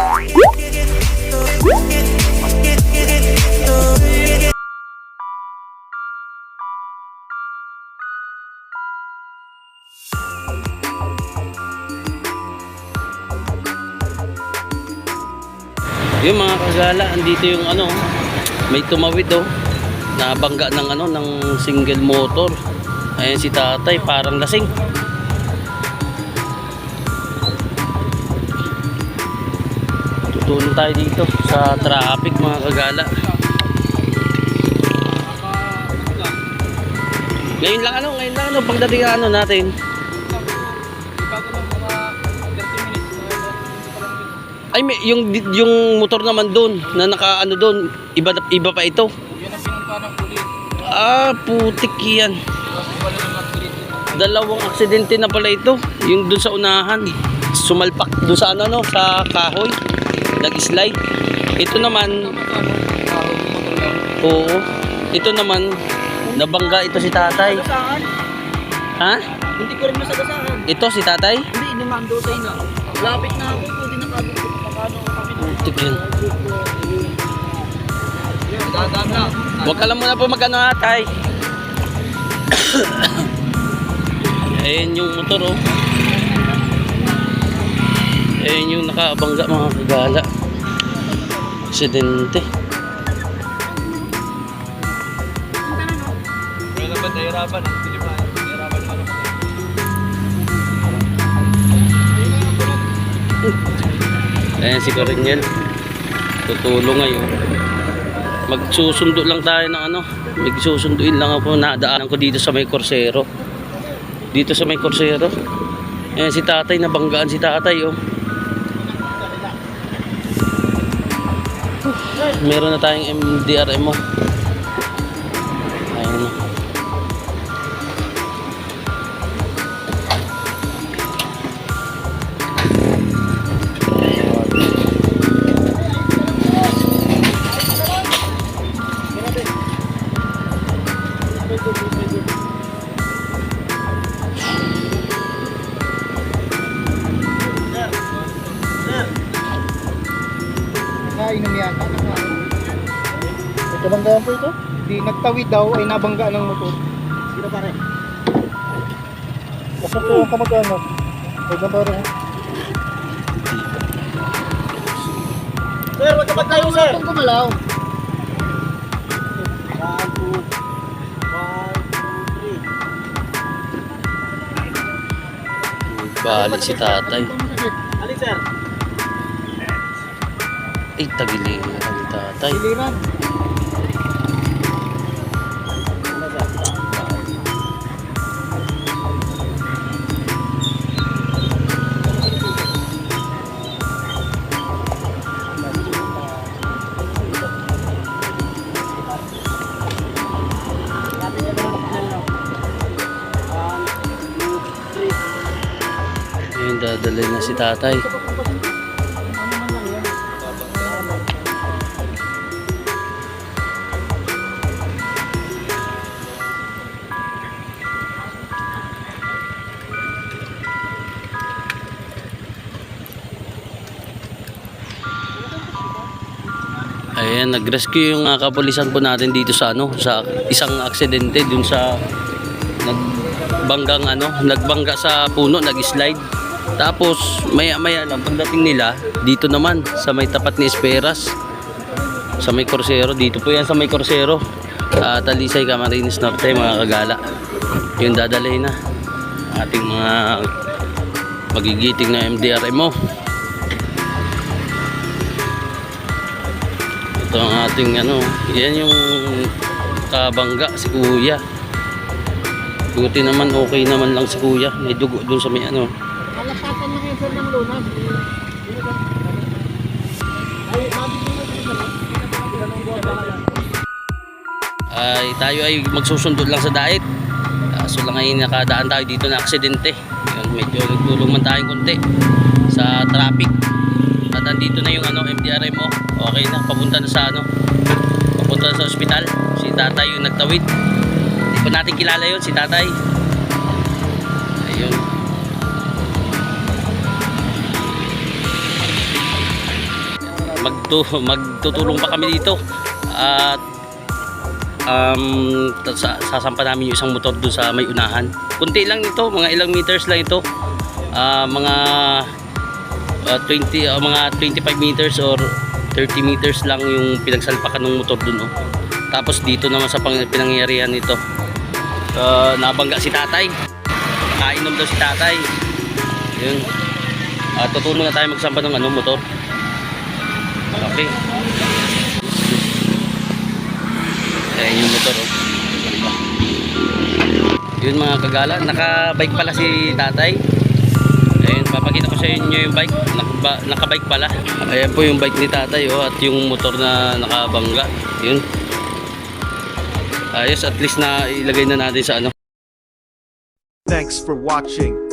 Yung mga kagala, andito yung ano, may tumawid oh. Nabangga ng ano, ng single motor. Ayan si tatay, parang lasing. Tutulong tayo dito sa traffic mga kagala. Ngayon lang ano, ngayon lang ano, pagdating ano natin. Ay, may, yung yung motor naman doon na naka ano doon, iba iba pa ito. Yan ang pinunta ng pulis. Ah, putik yan. Dalawang aksidente na pala ito. Yung doon sa unahan, sumalpak doon sa ano no, sa kahoy. Nag-slide. Ito naman, oo. Ito naman, nabangga ito si tatay. Ha? Hindi ko rin masagasaan. Ito si tatay? Hindi, inumando sa ina. Lapit na ako, pwede. Nakano kami. Dadaan na. Huwag ka lang muna po mag-ano ha, tay. Ayan yung motor oh. Ayan yung nakabangga mga kagala. Aksidente. Wala naman, nahirapan. Hindi pa. Nahirapan ako. Ayan si Corinel. Tutulong ngayon. Magsusundo lang tayo ng ano. Magsusunduin lang ako. Nadaanan ko dito sa may Corsero. Dito sa may Corsero. Ayan si tatay. Nabanggaan si tatay oh. Meron na tayong MDRM Nagkabanggaan po ito? Di nagtawid daw ay nabangga ng motor. Sino pare? Basta po ang kamag-ano. Huwag na pare. Sir, wag ka ba tayo, sir? Kung gumalaw. One, two, one, two, three. Bali si tatay. Alin, sir? Ay, tagiling ang tatay. Giliran. Ayun, dadalhin na si tatay. Ayan, nag-rescue yung uh, kapulisan po natin dito sa ano, sa isang aksidente dun sa nagbanggang ano, nagbangga sa puno, nag-slide. Tapos maya maya lang pagdating nila dito naman sa may tapat ni Esperas. Sa may Corsero dito po yan sa may Corsero. Uh, Talisay Camarines Norte mga kagala. Yung dadalhin na. Ating mga magigiting na MDRMO ito ang ating ano yan yung kabangga si kuya. Buti naman okay naman lang si kuya. May dugo dun sa may ano sir ng lunas. Ay, ay tayo ay magsusundo lang sa diet kaso lang ay nakadaan tayo dito na aksidente. Yun, medyo nagtulong man tayong konti sa traffic. At andito na yung ano, MDRM mo. Okay na, papunta na sa ano papunta na sa ospital. Si tatay yung nagtawid. Hindi pa natin kilala yun si tatay. Ayun magtu magtutulong pa kami dito. At um, sasampa namin yung isang motor doon sa may unahan. Kunti lang ito, mga ilang meters lang ito. Ah, mga ah, 20 ah, mga 25 meters or 30 meters lang yung pinagsalpakan ng motor doon. Oh. Tapos dito naman sa pinangyarihan nito. ah, nabangga si tatay. Kainom daw si tatay. Yun. Ah, tutulong na tayo magsampa ng ano, motor. Okay. Ayan yung motor oh. Yun mga kagala, naka-bike pala si tatay. Ayun, papakita ko sa inyo yung bike. Naka, naka-bike pala. Ayan po yung bike ni tatay oh, at yung motor na nakabangga. Yun. Ayos, at least na ilagay na natin sa ano. Thanks for watching.